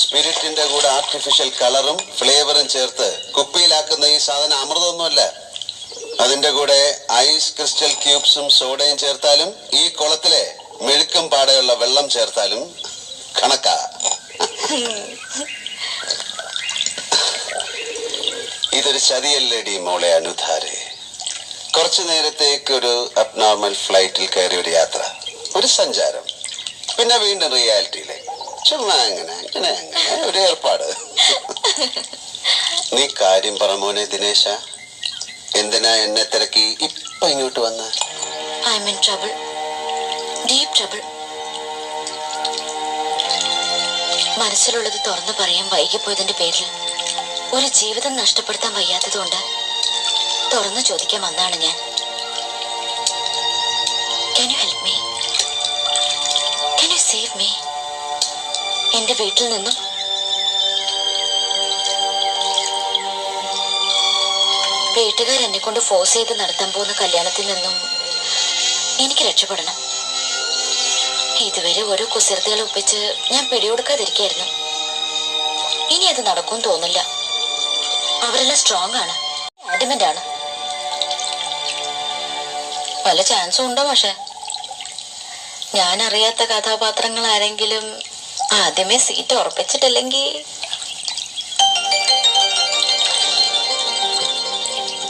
സ്പിരിറ്റിന്റെ കൂടെ ആർട്ടിഫിഷ്യൽ കളറും ഫ്ലേവറും ചേർത്ത് കുപ്പിയിലാക്കുന്ന ഈ സാധനം അമൃതമൊന്നുമല്ല അതിന്റെ കൂടെ ഐസ് ക്രിസ്റ്റൽ ക്യൂബ്സും സോഡയും ചേർത്താലും ഈ കുളത്തിലെ മെഴുക്കും പാടെയുള്ള വെള്ളം ചേർത്താലും കണക്ക. ഇതൊരു ചതിയല്ലേടി മോളെ അനുധാരെ. കുറച്ചു നേരത്തേക്ക് ഒരു അബ്നോർമൽ ഫ്ലൈറ്റിൽ കയറിയ ഒരു യാത്ര. ഒരു സഞ്ചാരം. പിന്നെ വീണ്ടും റിയാലിറ്റിയിലേക്ക്. ചുമ്മാ അങ്ങനെ അങ്ങനെ അങ്ങനെ ഒരു ഏർപ്പാട്. നീ കാര്യം പറ മോനെ ദിനേശ. എന്തിനാ എന്നെ തിരക്കി ഇപ്പൊ ഇങ്ങോട്ട് വന്ന? മനസ്സിലുള്ളത് തുറന്നു പറയാൻ വൈകിപ്പോയതിന്റെ പേരിൽ ഒരു ജീവിതം നഷ്ടപ്പെടുത്താൻ വയ്യാത്തതുകൊണ്ട് തുറന്നു ചോദിക്കാൻ വന്നാണ് ഞാൻ. എന്റെ വീട്ടിൽ നിന്നും വീട്ടുകാർ എന്നെ കൊണ്ട് ഫോഴ്സ് ചെയ്ത് നടത്താൻ പോകുന്ന കല്യാണത്തിൽ നിന്നും എനിക്ക് രക്ഷപ്പെടണം. ഇതുവരെ ഓരോ കുസൃതികൾ ഒപ്പിച്ച് ഞാൻ പിടികൊടുക്കാതിരിക്കായിരുന്നു. ഇനി അത് നടക്കും തോന്നില്ല. അവരെല്ലാം സ്ട്രോങ് ആണ്. ആഡിമെന്റ് ആണ്. പല ചാൻസും ഉണ്ടോ പക്ഷെ? ഞാൻ അറിയാത്ത കഥാപാത്രങ്ങൾ ആരെങ്കിലും ആദ്യമേ സീറ്റ് ഉറപ്പിച്ചിട്ടില്ലെങ്കിൽ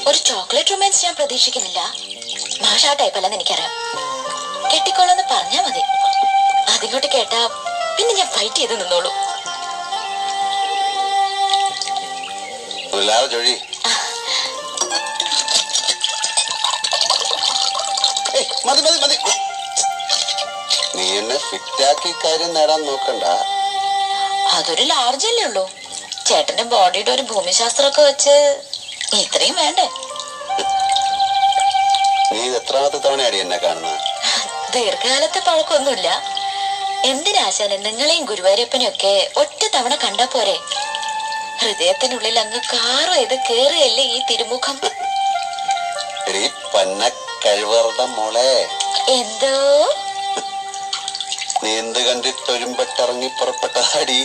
ഒരു ചോക്ലേറ്റ് റൊമാൻസ് ഞാൻ പ്രതീക്ഷിക്കുന്നില്ല. മാഷ ആ ടൈപ്പ് അല്ലെന്ന് എനിക്കറിയാം. കെട്ടിക്കോളെന്ന് പറഞ്ഞാ മതി. അതിങ്ങോട്ട് കേട്ടാ പിന്നെ ഞാൻ ഫൈറ്റ് ചെയ്ത് നിന്നോളൂ. മതി മതി മതി. നീ എന്നെ ഫിറ്റാക്കി കാര്യം നേടാൻ നോക്കണ്ട. അതൊരു ലാർജ് അല്ലേ ഉള്ളൂ. ചേട്ടന്റെ ബോഡിയുടെ ഒരു ഭൂമിശാസ്ത്രമൊക്കെ വെച്ച് ഇത്രയും വേണ്ടേ? നീ എത്രാമത്തെ തവണയാടി എന്നെ കാണുന്നത് ദീർഘകാലത്തെ പഴക്കമൊന്നുമില്ല. എന്തിനാശാനെ നിങ്ങളെയും ഗുരുവായൂരപ്പനെയും ഒക്കെ ഒറ്റ തവണ കണ്ടാ പോരെ? ഹൃദയത്തിനുള്ളിൽ അങ്ങ് കാറോ ഇത് കേറുകയല്ലേ ഈ തിരുമുഖം? കഴിവറുടെ മോളെ. എന്തോ? നീ എന്ത് കണ്ടിട്ടൊരുമ്പട്ടിറങ്ങി പുറപ്പെട്ടതാടി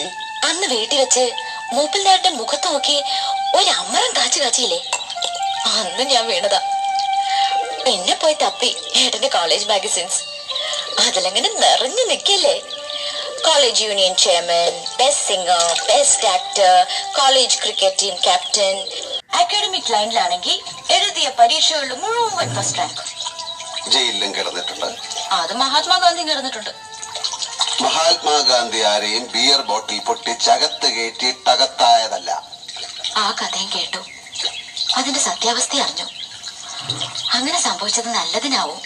അന്ന് വീട്ടിൽ വെച്ച് മൂപ്പിൽ നേട്ടൻ മുഖത്ത് നോക്കി ഒരു അമ്മരം കാച്ചു കാച്ചിയില്ലേ? അന്ന് ഞാൻ വീണതാ. പിന്നെ പോയി തപ്പി ഏട്ടന്റെ കോളേജ് മാഗസിൻസ് അതിലങ്ങനെ നിറഞ്ഞു നിൽക്കല്ലേ college union chairman best singer best actor college cricket team captain academic ലൈനിലാണെങ്കിൽ എഴുതിയ പരീക്ഷകളിൽ മുഴുവൻ ഫസ്റ്റ് റാങ്ക് ജയിലിലും കിടന്നിട്ടുണ്ട്. അത് മഹാത്മാഗാന്ധി കിടന്നിട്ടുണ്ട്. മഹാത്മാഗാന്ധി ആരെയും ബിയർ ബോട്ടിൽ പൊട്ടിച്ചകത്ത് കയറ്റി തകത്തായതല്ല ആ കഥയും കേട്ടു. അതിന്റെ സത്യാവസ്ഥ അറിഞ്ഞു. അങ്ങനെ സംഭവിച്ചത് നല്ലതിനാവും.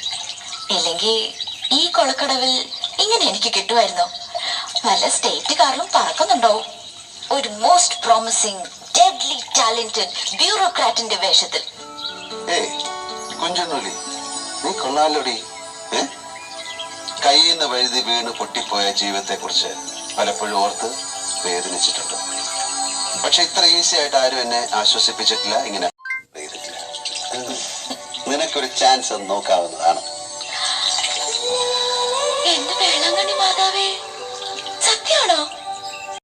ഇല്ലെങ്കിൽ ഈ കൊളക്കടവിൽ ഇങ്ങനെ എനിക്ക് കിട്ടുമായിരുന്നോ? വല്ല സ്റ്റേറ്റ് കാറിലും പറക്കുന്നുണ്ടാവും ഒരു മോസ്റ്റ് പ്രോമിസിംഗ് ഡെഡ്ലി ടാലന്റഡ് ബ്യൂറോക്രാറ്റിന്റെ വേഷത്തിൽ. ഏയ് കുഞ്ചുണ്ണൂലി നീ കൊള്ളാലോടി. കയ്യിൽ നിന്ന് വഴുതി വീണ് പൊട്ടിപ്പോയ ജീവിതത്തെ കുറിച്ച് പലപ്പോഴും ഓർത്ത് വേദനിച്ചിട്ടുണ്ട്. പക്ഷെ ഇത്ര ഈസി ആയിട്ട് ആരും എന്നെ ആശ്വസിപ്പിച്ചിട്ടില്ല ഇങ്ങനെ. നിനക്കൊരു ചാൻസ് നോക്കാവുന്നതാണ്. എന്റെ മാതാവേ? സത്യാണോ